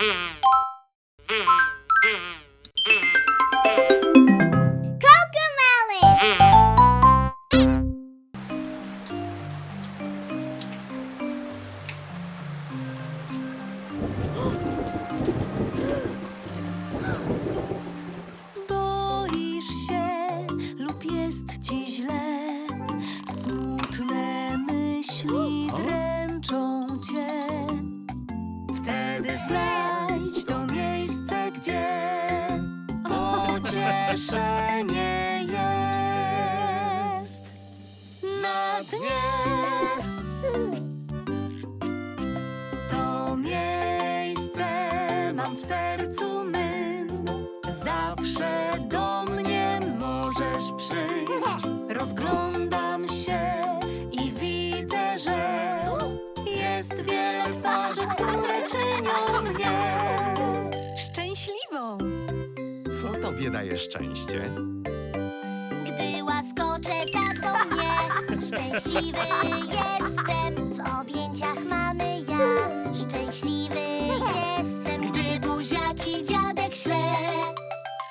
Cocomelon! Pocieszenie jest. Na dnie to miejsce mam w sercu mym. Zawsze do mnie możesz przyjść. Rozglądam się i widzę, że jest wiele twarzy, które czynią mnie tobie daje szczęście? Gdy łaskocze tato mnie, szczęśliwy jestem. W objęciach mamy ja, szczęśliwy jestem. Gdy buziaki dziadek śle,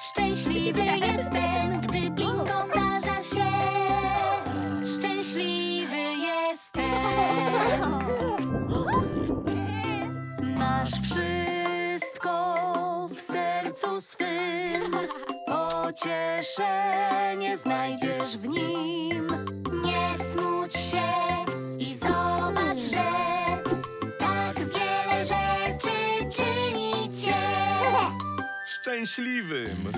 szczęśliwy jestem. Gdy bingo tarza się, szczęśliwy jestem. Masz wszystko pocieszenie znajdziesz w nim. Nie smuć się i zobacz, że tak wiele rzeczy czynicie. Szczęśliwym!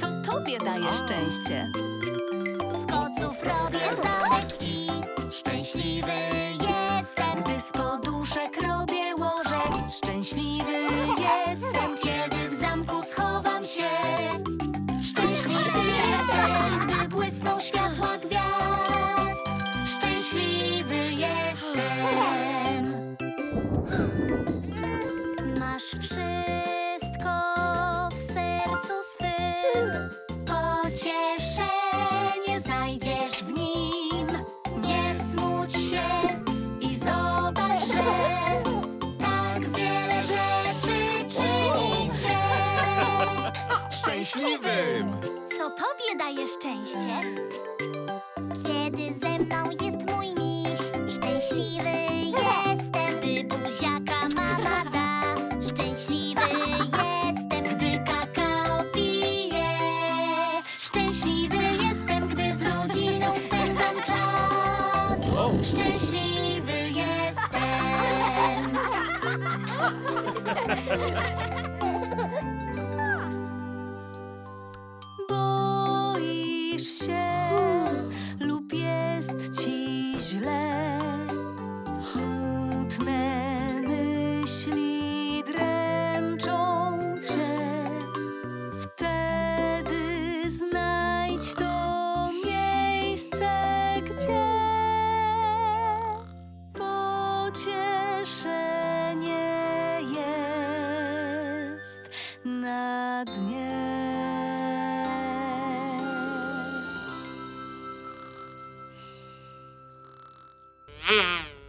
Co tobie daje szczęście? Z koców robię zamek i szczęśliwy jestem. Gdy z poduszek robię łożek, szczęśliwy jestem. Kiedy w zamku schowam się, światła gwiazd, szczęśliwy jestem. Masz wszystko w sercu swym, pocieszenie znajdziesz w nim. Nie smuć się i zobacz, że tak wiele rzeczy czynicie. Szczęśliwym! Co tobie daje szczęście? Kiedy ze mną jest mój miś, szczęśliwy jestem, gdy buziaka mama da. Szczęśliwy jestem, gdy kakao piję. Szczęśliwy jestem, gdy z rodziną spędzam czas. Szczęśliwy na dnie. Mm.